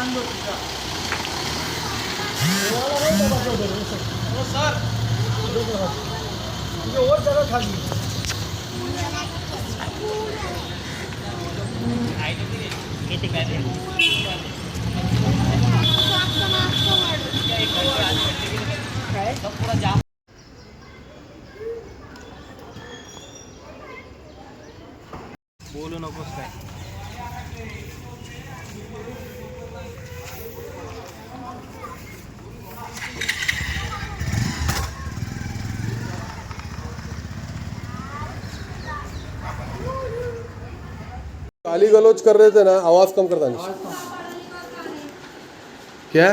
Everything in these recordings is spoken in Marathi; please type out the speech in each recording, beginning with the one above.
한 거니까. 어, 이렇게 가야 गाली गलौज कर रहे थे ना आवाज़ कम कर देना। क्या?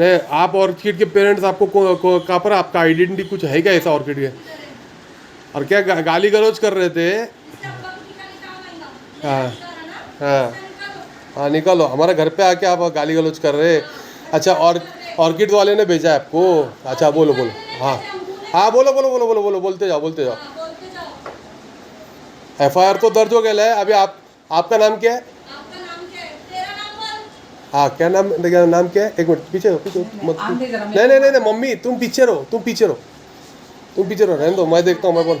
नहीं आप ऑर्किड के पेरेंट्स आपको कहाँ पर आपका आइडेंटिटी कुछ है क्या ऐसा ऑर्किड के? और क्या गा, गाली गलौज कर रहे थे? हाँ हाँ। हाँ निकालो। हमारे घर पे आके आप गाली गलोच कर रहे। अच्छा और ऑर्किड वाले ने भेजा है आपको? अच्छा बोलो बोलो। हाँ। हाँ बोलो बोलो बोलो बोलो बोलो बोलते जाओ बोलते जाओ। एफ़ आई आर तो दर्ज हो गया है अभी आप आपका नाम क्या है? हाँ? क्या नाम क्या नाम क्या है? एक मिनट पीछे रहो पीछे मत नहीं नहीं नहीं नहीं मम्मी तुम पीछे रहो तुम पीछे रहो तुम पीछे रहो रहने दो मैं देखता हूँ मैं बोल।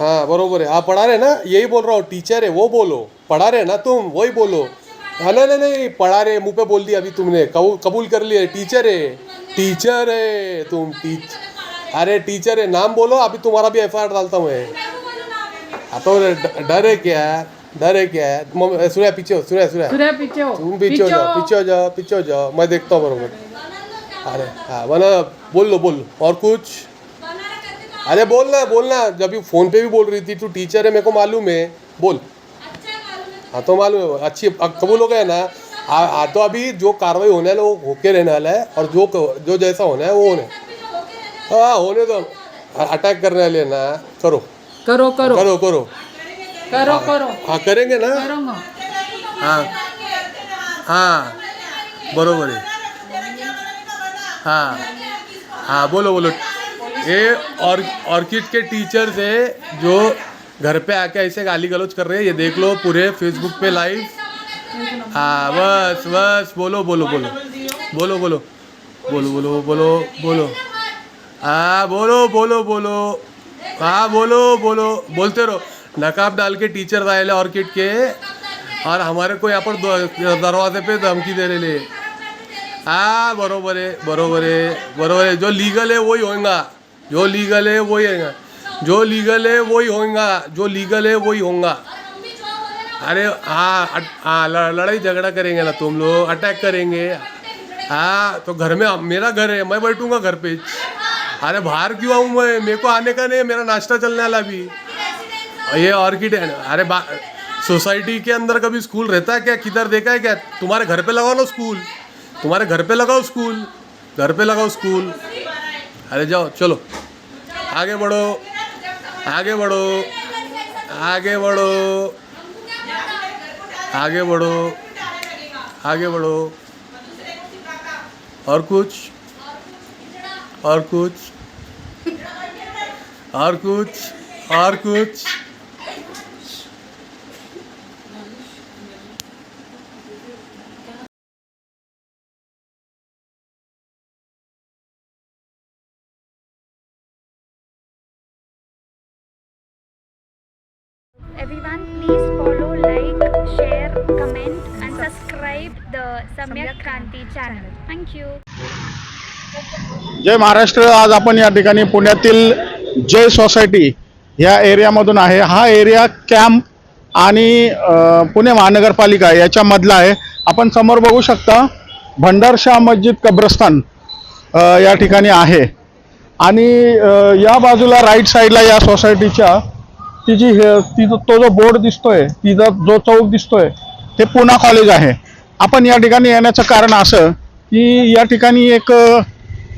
हाँ? बरोबर है आप पढ़ा रहे ना यही बोल रहा हूँ टीचर है वो बोलो पढ़ा रहे ना तुम वही बोलो। हाँ नहीं नहीं नहीं पढ़ा रहे मुँह पे बोल दिया अभी तुमने कबूल कबूल कर लिया टीचर है टीचर है तुम टीच अरे टीचर है नाम बोलो अभी तुम्हारा भी एफ़ आई आर डालता हूँ मैं। हाँ तो ड- डर है क्या? डर है क्या? मम्मी सुनिया पीछे हो सुनिया सुनिया सूर्या पीछे हो तुम पीछे हो जाओ पीछे हो जाओ पीछे हो जाओ मैं देखता हूँ बरोबर. अरे हाँ बना बोल लो बोल लो और कुछ? अरे बोलना बोलना जब ये फोन पे भी बोल रही थी तू टीचर है मेरे को मालूम है. बोल. हाँ तो मालूम है. अच्छी कबूल हो गया ना? आ तो अभी जो कार्रवाई होने वाला है वो होके रहने वाला है और जो जो जैसा होना है वो होने. हाँ होने दो अटैक करने वाले हैं ना. करो. करो करो। करो करो। करो करो। हाँ करेंगे ना? हाँ। हाँ। बरोबर आहे हाँ। हाँ बोलो बोलो। ये और ऑर्किड के टीचर्स है जो घर पे आके ऐसे गाली गलौज कर रहे हैं। ये देख लो पूरे फेसबुक पे लाइव हाँ बस बस बोलो बोलो बोलो। बोलो बोलो। बोलो बोलो बोलो बोलो। हाँ बोलो बोलो बोलो। हाँ बोलो बोलो। बोलते रहो। नकाब डाल के टीचर आए ऑर्किड के। और हमारे को यहाँ पर दरवाजे पे धमकी दे रहे ले। हाँ बरोबर है बरोबर है बरोबर है। जो लीगल है, वही होगा जो लीगल है, वही होगा जो लीगल है, वही होगा जो लीगल है, वही होगा। अरे हाँ हाँ लड़ाई झगड़ा करेंगे ना तुम लोग। अटैक करेंगे। हाँ तो घर में मेरा घर है, मैं बैठूँगा घर पे। अरे बाहर क्यों आऊँ मैं? मेरे को आने का नहीं मेरा नाश्ता चलने वाला अभी। ये ऑर्किड अरे सोसाइटी के अंदर कभी स्कूल रहता है क्या? किधर देखा है क्या? तुम्हारे घर पे लगाओ ना स्कूल। तुम्हारे घर पे लगाओ स्कूल। घर पे लगाओ स्कूल। अरे जाओ, चलो। आगे बढ़ो। आगे बढ़ो। आगे बढ़ो। आगे बढ़ो। आगे बढ़ो। और कुछ? और कुछ और कुछ और कुछ Everyone, please follow, like, share, comment, and subscribe the Samyak Kranti channel. Thank you. जय महाराष्ट्र. आज आपण या ठिकाणी पुण्यातील जय सोसायटी या एरियामधून आहे. हा एरिया कॅम्प आणि पुणे महानगरपालिका याच्यामधला आहे. आपण समोर बघू शकता भंडारशाह मस्जिद कब्रस्तान या ठिकाणी आहे. आणि या बाजूला राईट साईडला या सोसायटीच्या ती जी हे- तो जो बोर्ड दिसतोय तिचा जो चौक दिसतोय ते पुणा कॉलेज आहे. आपण या ठिकाणी येण्याचं कारण असं की या ठिकाणी एक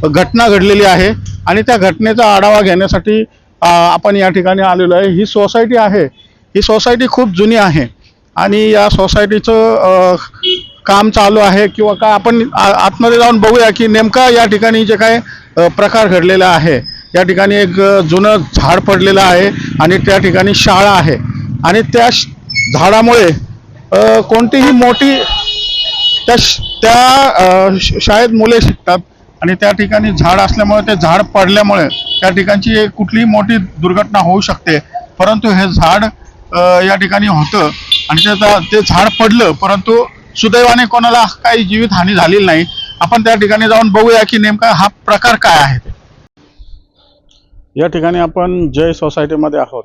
घटना घडलेली आहे आणि त्या घटनेचा आढावा घेण्यासाठी आपण या ठिकाणी आलेलो आहे. ही सोसायटी आहे. ही सोसायटी खूप जुनी आहे. आणि या सोसायटीचं काम चालू आहे किंवा काय आपण आ- आतमध्ये जाऊन बघूया की नेमका या ठिकाणी जे काय प्रकार घडलेला आहे. या ठिकाणी एक जुनं झाड पडलेलं आहे आणि त्या ठिकाणी शाळा आहे. आणि त्या श- झाडामुळे कोणतीही मोठी त्या श- त्या श- शाळेत मुले शिकतात. आणि त्या ठिकाणी झाड असल्यामुळे ते झाड पडल्यामुळे त्या ठिकाणची कुठलीही मोठी दुर्घटना होऊ शकते. परंतु हे झाड या ठिकाणी होतं आणि ते ते झाड पडलं परंतु सुदैवाने कोणाला काही जीवित हानी झालेली नाही. आपण त्या ठिकाणी जाऊन बघूया की नेमका हा प्रकार काय आहे. ते. या ठिकाणी आपण जय सोसायटीमध्ये आहोत.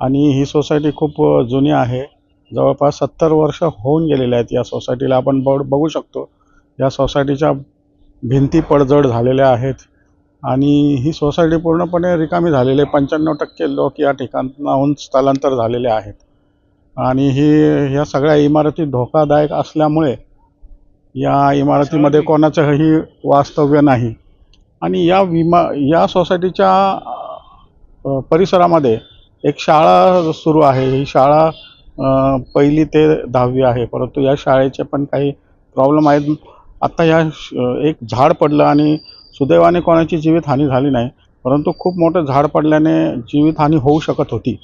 आणि ही सोसायटी खूप जुनी आहे. जवळपास सत्तर वर्ष होऊन गेलेले आहेत या सोसायटीला आपण बघू शकतो. या सोसायटीच्या भिंती पडझड झालेल्या आहेत. आणि ही सोसायटी पूर्णपणे रिकामी झालेली आहे. पंच्याण्णव टक्के लोक या ठिकाणाहून स्थलांतर झालेले आहेत. आणि ही ह्या सगळ्या इमारती धोकादायक असल्यामुळे या इमारतीमध्ये कोणाचंही वास्तव्य नाही. आणि या विमा या सोसायटीच्या परिसरामध्ये एक शाळा सुरू आहे. ही शाळा पहिली ते दहावी आहे. परंतु या शाळेचे पण काही प्रॉब्लेम आहेत. आत्ता या श- एक झाड पडलं आणि सुदैवाने कोणाची जीवितहानी झाली नाही परंतु खूप मोठं झाड पडल्याने जीवितहानी होऊ शकत होती.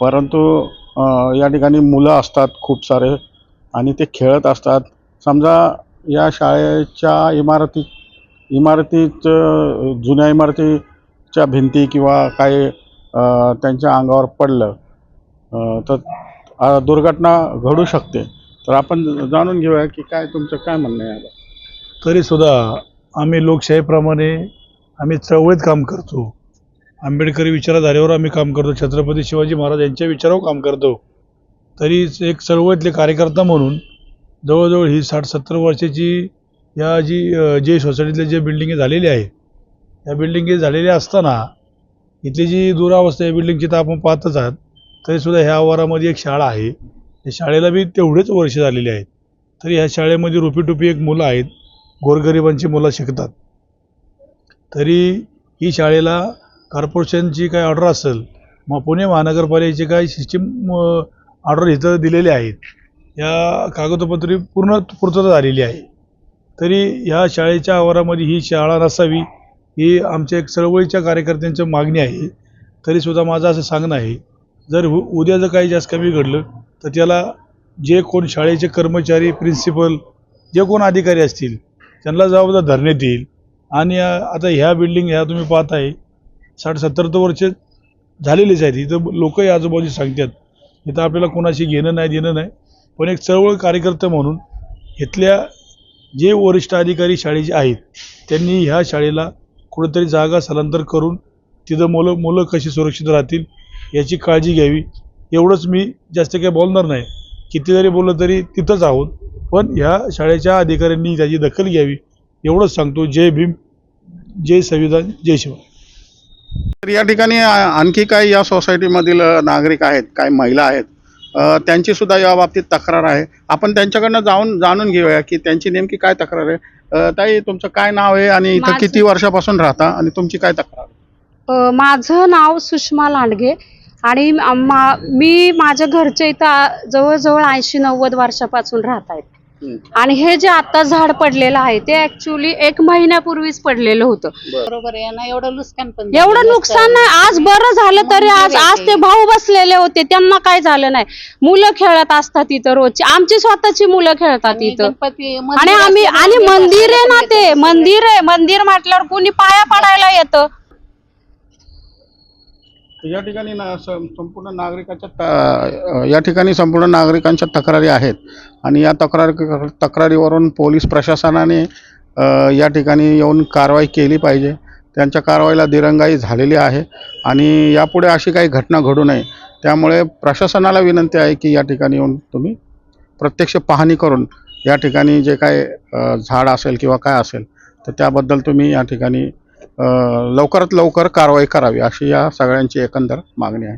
परंतु या ठिकाणी मुलं असतात खूप सारे आणि ते खेळत असतात. समजा या शाळेच्या इमारती इमारतीत जुन्या इमारतीच्या भिंती किंवा काही त्यांच्या अंगावर पडलं तर दुर्घटना घडू शकते. तर आपण जाणून घेऊया की काय तुमचं काय म्हणणं आहे तरीसुद्धा आम्ही लोकशाहीप्रमाणे आम्ही चळवळीत काम करतो. आंबेडकरी विचारधारेवर आम्ही काम करतो. छत्रपती शिवाजी महाराज यांच्या विचारावर काम करतो. तरी एक चळवळीतले कार्यकर्ता म्हणून जवळजवळ ही साठ सत्तर वर्षाची या जी जे सोसायटीतले जे बिल्डिंगे झालेली आहे या बिल्डिंग झालेल्या असताना इथली जी दुरावस्था या बिल्डिंगची तर आपण पाहतच आहात. तरीसुद्धा ह्या आवारामध्ये एक शाळा आहे. या शाळेला बी तेवढेच वर्ष झालेली आहेत. तरी ह्या शाळेमध्ये रुपीटुपी एक मुलं आहेत. गोरगरिबांची मुलं शिकतात. तरी ही शाळेला कॉर्पोरेशनची काय ऑर्डर असेल मग पुणे महानगरपालिकेची काही सिस्टीम ऑर्डर इथं दिलेले आहेत या कागदपत्री पूर्ण पूर्तता झालेली आहे. तरी ह्या शाळेच्या आवारामध्ये ही शाळा नसावी ही आमच्या एक चळवळीच्या कार्यकर्त्यांची मागणी आहे. तरीसुद्धा माझं असं सांगणं आहे जर उ उद्या जर काही जास्त कमी घडलं तर त्याला जे कोण शाळेचे कर्मचारी प्रिन्सिपल जे कोण अधिकारी असतील त्यांना जबाबदार धरण्यात येईल. आणि आता ह्या बिल्डिंग ह्या तुम्ही पाहताय साठ सत्तर तर वर्ष झालेलीच आहेत. इथं लोकही आजूबाजू सांगतात इथं आपल्याला कोणाशी घेणं नाही देणं नाही. पण एक चळवळ कार्यकर्ते म्हणून इथल्या जे वरिष्ठ अधिकारी शाळेचे आहेत त्यांनी ह्या शाळेला कुठेतरी जागा स्थलांतर करून तिथं मुलं मुलं कशी सुरक्षित राहतील याची काळजी घ्यावी. एवढंच मी जास्त काही बोलणार नाही. किती जरी बोललं तरी तिथंच आहोत. पण ह्या शाळेच्या अधिकाऱ्यांनी त्याची दखल घ्यावी एवढंच सांगतो. जय भीम जय संविधान जय शिवाय. तर या ठिकाणी आणखी काही या सोसायटीमधील नागरिक आहेत काही महिला आहेत त्यांची सुद्धा या बाबतीत तक्रार आहे. आपण त्यांच्याकडनं जाऊन जाणून घेऊया की त्यांची नेमकी काय तक्रार आहे. ताई तुमचं काय नाव आहे आणि इथं किती वर्षापासून राहता आणि तुमची काय तक्रार माझं नाव सुषमा लांडगे आणि मा- माझ्या घरच्या इथं जवळजवळ ऐंशी नव्वद वर्षापासून राहत आहेत. आणि हे जे आता झाड पडलेलं आहे ते ऍक्च्युली एक महिन्यापूर्वीच पडलेलं होतं. बरोबर आहे ना एवढं नुकसान पण एवढं नुकसान नाही. आज बरं झालं तरी आज आज ते भाऊ बसलेले होते त्यांना काय झालं नाही. मुलं खेळत असतात इथं रोजची. आमची स्वतःची मुलं खेळतात इथं गणपती आणि आम्ही असल्यामुळे आणि मंदिर आहे ना ते. मंदिर आहे. मंदिर म्हटल्यावर कुणी पाया पडायला येतं. या ठिकाणी ना सं- संपूर्ण नागरिकाच्या त- या ठिकाणी संपूर्ण नागरिकांच्या तक्रारी आहेत. आणि या तक्रार तक्रारीवरून पोलीस प्रशासनाने अ, या ठिकाणी येऊन कारवाई केली पाहिजे. त्यांच्या कारवाईला दिरंगाई झालेली आहे. आणि यापुढे अशी काही घटना घडू नये. त्यामुळे प्रशासनाला विनंती आहे की या ठिकाणी येऊन तुम्ही प्रत्यक्ष पाहणी करून या ठिकाणी जे काय अ, झाड असेल किंवा काय असेल तर त्याबद्दल तुम्ही या ठिकाणी लवकरात लवकर कारवाई करावी अशी या सगळ्यांची एकंदर मागणी आहे.